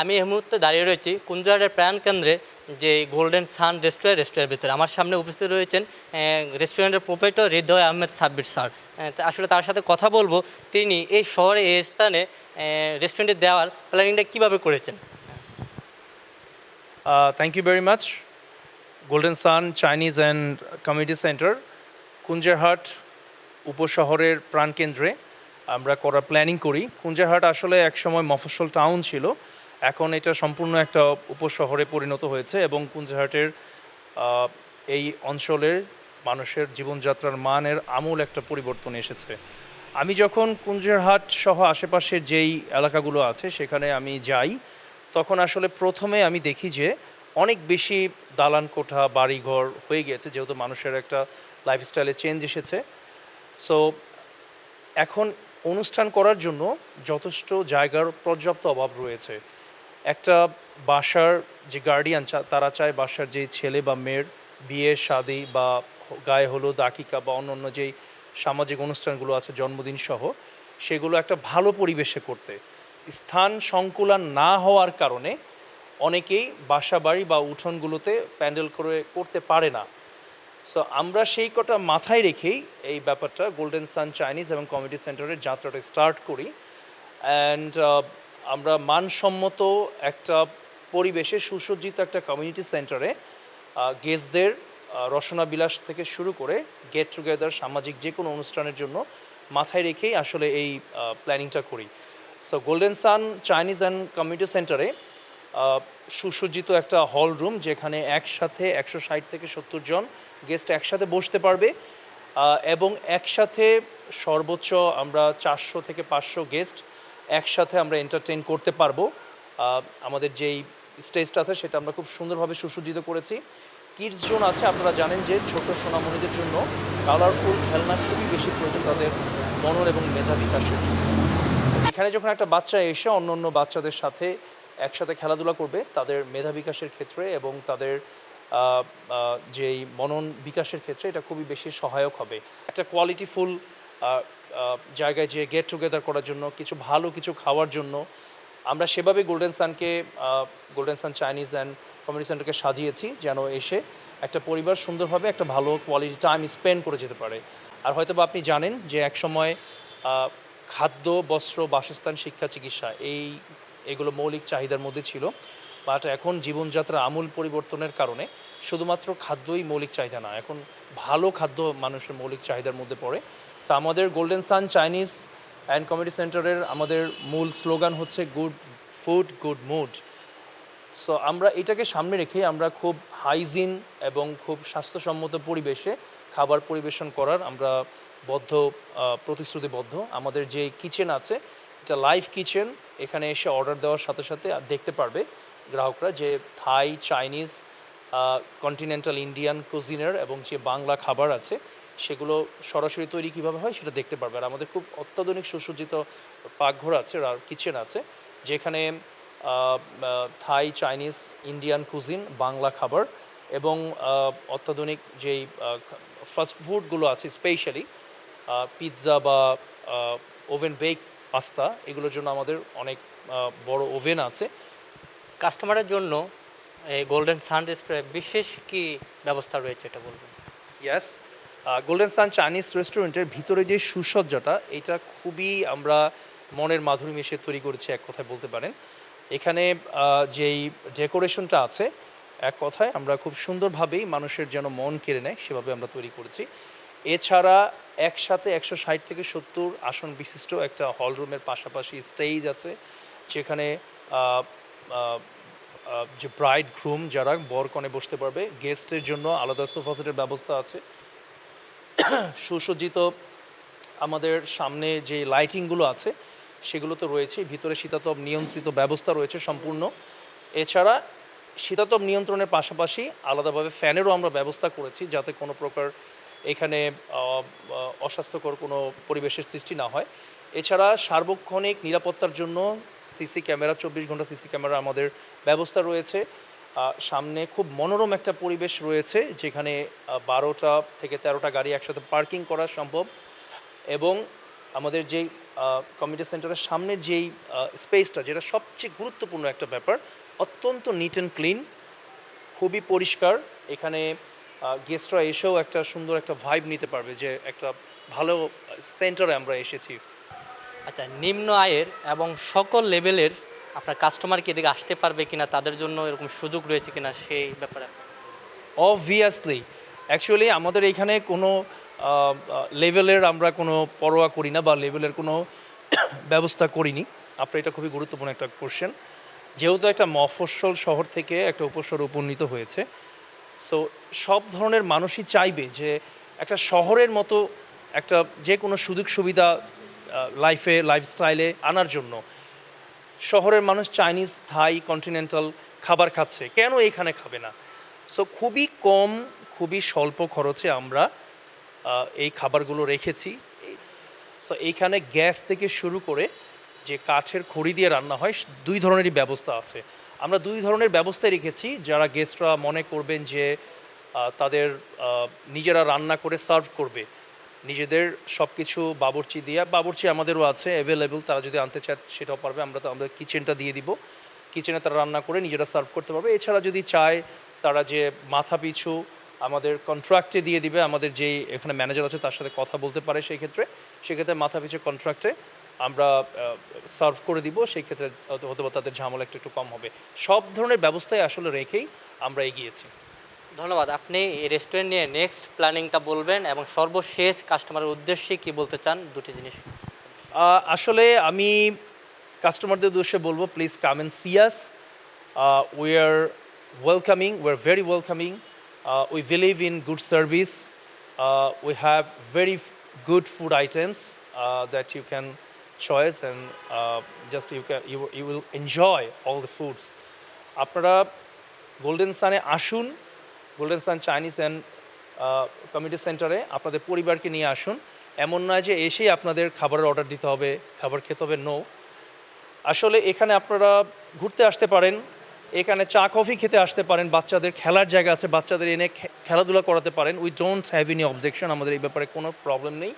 আমি এই মুহূর্তে দাঁড়িয়ে রয়েছি কুঞ্জহাটের প্রাণ কেন্দ্রে যে গোল্ডেন সান রেস্টুরেন্ট রেস্টুরেন্টের ভিতরে। আমার সামনে উপস্থিত রয়েছেন রেস্টুরেন্টের প্রোপাইটর হৃদয় আহমেদ সাব্বির স্যার। আসলে তার সাথে কথা বলব। তিনি এই শহরে, এই স্থানে রেস্টুরেন্টে দেওয়ার প্ল্যানিংটা কীভাবে করেছেন? Thank you you very golden sun Chinese and and centre Kunjarhat উপশহরের প্রাণকেন্দ্রে। আমরা করার প্ল্যানিং করি। কুঞ্জারহাট আসলে একসময় মফস্বল টাউন ছিল। এখন এটা সম্পূর্ণ একটা উপশহরে পরিণত হয়েছে এবং কুঞ্জহাটের এই অঞ্চলের মানুষের জীবনযাত্রার মানের আমূল একটা পরিবর্তন এসেছে। আমি যখন কুঞ্জারহাট সহ আশেপাশের যেই এলাকাগুলো আছে সেখানে আমি যাই, তখন আসলে প্রথমে আমি দেখি যে অনেক বেশি দালান কোঠা, বাড়িঘর হয়ে গিয়েছে, যেহেতু মানুষের একটা লাইফস্টাইলে চেঞ্জ এসেছে। সো এখন অনুষ্ঠান করার জন্য যথেষ্ট জায়গার পর্যাপ্ত অভাব রয়েছে। একটা বাসার যে গার্ডিয়ান তারা চায় বাসার যে ছেলে বা মেয়ের বিয়ে, শাদি বা গায়ে হলুদ, আকিকা বা অন্য অন্য যেই সামাজিক অনুষ্ঠানগুলো আছে, জন্মদিন সহ, সেগুলো একটা ভালো পরিবেশে করতে। স্থান সংকুলান না হওয়ার কারণে অনেকেই বাসা বাড়ি বা উঠোনগুলোতে প্যান্ডেল করে করতে পারে না। সো আমরা সেই কটা মাথায় রেখেই এই ব্যাপারটা গোল্ডেন সান চাইনিজ এবং কমিউনিটি সেন্টারের যাত্রাটা স্টার্ট করি। অ্যান্ড আমরা মানসম্মত একটা পরিবেশে সুসজ্জিত একটা কমিউনিটি সেন্টারে গেস্টদের রসনা বিলাস থেকে শুরু করে গেট টুগেদার সামাজিক যে কোনো অনুষ্ঠানের জন্য মাথায় রেখেই আসলে এই প্ল্যানিংটা করি। So golden sun Chinese and community সেন্টারে সুসজ্জিত একটা হল রুম যেখানে একসাথে একশো ষাট থেকে সত্তর জন গেস্ট একসাথে বসতে পারবে এবং একসাথে সর্বোচ্চ আমরা চারশো থেকে পাঁচশো গেস্ট একসাথে আমরা এন্টারটেইন করতে পারব। আমাদের যেই স্টেজটা আছে, সেটা আমরা খুব সুন্দরভাবে সুসজ্জিত করেছি। কিডস জোন আছে, আপনারা জানেন যে ছোট সোনামণিদের জন্য কালারফুল খেলনা খুবই বেশি প্রয়োজন তাদের মনন এবং মেধা বিকাশের জন্য। এখানে যখন একটা বাচ্চা এসে অন্য অন্য বাচ্চাদের সাথে একসাথে খেলাধুলা করবে, তাদের মেধা বিকাশের ক্ষেত্রে এবং তাদের যেই মনন বিকাশের ক্ষেত্রে এটা খুবই বেশি সহায়ক হবে। একটা কোয়ালিটিফুল জায়গায় যেয়ে গেট টুগেদার করার জন্য, কিছু ভালো কিছু খাওয়ার জন্য, আমরা সেভাবে golden সানকে golden sun Chinese and community সেন্টারকে সাজিয়েছি যেন এসে একটা পরিবার সুন্দরভাবে একটা ভালো কোয়ালিটি টাইম স্পেন্ড করে যেতে পারে। আর হয়তো বা আপনি জানেন যে একসময় খাদ্য, বস্ত্র, বাসস্থান, শিক্ষা, চিকিৎসা এই এগুলো মৌলিক চাহিদার মধ্যে ছিল। বাট এখন জীবনযাত্রা আমূল পরিবর্তনের কারণে শুধুমাত্র খাদ্যই মৌলিক চাহিদা না, এখন ভালো খাদ্য মানুষের মৌলিক চাহিদার মধ্যে পড়ে। সো আমাদের golden sun Chinese and community সেন্টারের আমাদের মূল স্লোগান হচ্ছে good food good mood so আমরা এটাকে সামনে রেখে আমরা খুব হাইজিন এবং খুব স্বাস্থ্যসম্মত পরিবেশে খাবার পরিবেশন করার আমরা বদ্ধ প্রতিশ্রুতিবদ্ধ। আমাদের যে কিচেন আছে, এটা লাইভ কিচেন এখানে এসে অর্ডার দেওয়ার সাথে সাথে দেখতে পারবে গ্রাহকরা যে থাই চাইনিজ কন্টিনেন্টাল ইন্ডিয়ান কুজিনের এবং যে বাংলা খাবার আছে সেগুলো সরাসরি তৈরি কীভাবে হয় সেটা দেখতে পারবে। আর আমাদের খুব অত্যাধুনিক সুসজ্জিত পাকঘর আছে আর কিচেন আছে যেখানে Thai Chinese Indian cuisine Bangla খাবার এবং অত্যাধুনিক যেই ফাস্ট ফুডগুলো আছে স্পেশালি পিৎজা বা ওভেন বেক পাস্তা এগুলোর জন্য আমাদের অনেক বড় ওভেন আছে। কাস্টমারের জন্য এই গোল্ডেন সান রেস্টুরেন্ট বিশেষ কি ব্যবস্থা রয়েছে এটা বলবেন? ইয়াস গোল্ডেন সান চাইনিজ রেস্টুরেন্টের ভিতরে যে সুসজ্জাটা, এটা খুবই আমরা মনের মাধুরী মিশে তৈরি করেছি, এক কথায় বলতে পারেন। এখানে যেই ডেকোরেশনটা আছে, এক কথায় আমরা খুব সুন্দরভাবেই মানুষের যেন মন কেড়ে নেয়, সেভাবে আমরা তৈরি করেছি। এছাড়া একসাথে একশো ষাট থেকে সত্তর আসন বিশিষ্ট একটা হল রুমের পাশাপাশি স্টেজ আছে, যেখানে যে ব্রাইড গ্রুম যারা বর কনে বসতে পারবে গেস্টের জন্য আলাদা সোফা সেটের ব্যবস্থা আছে। সুসজ্জিত আমাদের সামনে যে লাইটিংগুলো আছে সেগুলো তো রয়েছে। ভিতরে শীতাতপ নিয়ন্ত্রিত ব্যবস্থা রয়েছে সম্পূর্ণ। এছাড়া শীতাতপ নিয়ন্ত্রণের পাশাপাশি আলাদাভাবে ফ্যানেরও আমরা ব্যবস্থা করেছি, যাতে কোনো প্রকার এখানে অস্বাস্থ্যকর কোনো পরিবেশের সৃষ্টি না হয়। এছাড়া সার্বক্ষণিক নিরাপত্তার জন্য সিসি ক্যামেরা, চব্বিশ ঘণ্টা সিসি ক্যামেরা আমাদের ব্যবস্থা রয়েছে। সামনে খুব মনোরম একটা পরিবেশ রয়েছে, যেখানে বারোটা থেকে তেরোটা গাড়ি একসাথে পার্কিং করা সম্ভব এবং আমাদের যেই কমিউনিটি সেন্টারের সামনের যেই স্পেসটা যেটা সবচেয়ে গুরুত্বপূর্ণ একটা ব্যাপার, অত্যন্ত নিট অ্যান্ড ক্লিন খুবই পরিষ্কার, এখানে গেস্টরা এসেও একটা সুন্দর একটা ভাইব নিতে পারবে যে একটা ভালো সেন্টারে আমরা এসেছি। আচ্ছা নিম্ন আয়ের এবং সকল লেভেলের আপনার কাস্টমার কি এদিকে আসতে পারবে কিনা, তাদের জন্য এরকম সুযোগ রয়েছে কিনা, সেই ব্যাপারে। অবভিয়াসলি অ্যাকচুয়ালি আমাদের এখানে কোনো লেভেলের আমরা কোনো পরোয়া করি না বা লেভেলের কোনো ব্যবস্থা করিনি। আপনার এটা খুবই গুরুত্বপূর্ণ একটা কোশ্চেন যেহেতু একটা মফস্বল শহর থেকে একটা উপস্বর উপনীত হয়েছে সো সব ধরনের মানুষই চাইবে যে একটা শহরের মতো একটা যে কোনো সুযোগ সুবিধা লাইফে লাইফস্টাইলে আনার জন্য শহরের মানুষ চাইনিজ, থাই কন্টিনেন্টাল খাবার খাচ্ছে। কেন এখানে খাবে না? সো খুবই কম, খুবই স্বল্প খরচে আমরা এই খাবারগুলো রেখেছি। সো এইখানে গ্যাস থেকে শুরু করে যে কাঠের খড়ি দিয়ে রান্না হয় দুই ধরনেরই ব্যবস্থা আছে। আমরা দুই ধরনের ব্যবস্থা রেখেছি। যারা গেস্টরা মনে করবেন যে তাদের নিজেরা রান্না করে সার্ভ করবে। নিজেদের সব কিছু বাবুর্চি দিয়ে, বাবুর্চি আমাদেরও আছে অ্যাভেলেবেল তারা যদি আনতে চায় সেটাও পারবে, আমরা তো আমাদের কিচেনটা দিয়ে দিব। কিচেনে তারা রান্না করে নিজেরা সার্ভ করতে পারবে। এছাড়া যদি চায়, তারা যে মাথা পিছু আমাদের কন্ট্রাক্টে দিয়ে দিবে, আমাদের যেই এখানে ম্যানেজার আছে তার সাথে কথা বলতে পারে সেই ক্ষেত্রে, সেক্ষেত্রে মাথা পিছু কন্ট্রাক্টে আমরা সার্ভ করে দিব, সেই ক্ষেত্রে বা তাদের ঝামেলা একটু একটু কম হবে। সব ধরনের ব্যবস্থায় আসলে রেখেই আমরা এগিয়েছি। ধন্যবাদ। আপনি রেস্টুরেন্ট নিয়ে নেক্সট প্ল্যানিংটা বলবেন এবং সর্বশেষ কাস্টমারের উদ্দেশ্যে কি বলতে চান দুটি জিনিস? আসলে আমি কাস্টমারদের উদ্দেশ্যে বলব please come and see us we are welcoming we are very welcoming we believe in good service we have very good food items that you can choice and just you can you you enjoy all the foods আপনারা golden সানে আসুন golden sun Chinese and community সেন্টারে আপনাদের পরিবারকে নিয়ে আসুন। এমন নয় যে এসেই আপনাদের খাবারের অর্ডার দিতে হবে, খাবার খেতে হবে নো আসলে এখানে আপনারা ঘুরতে আসতে পারেন, এখানে চা, কফি খেতে আসতে পারেন, বাচ্চাদের খেলার জায়গা আছে, বাচ্চাদের এনে খেলাধুলা করাতে পারেন। We don't have any objection আমাদের এই ব্যাপারে কোনো প্রবলেম নেই।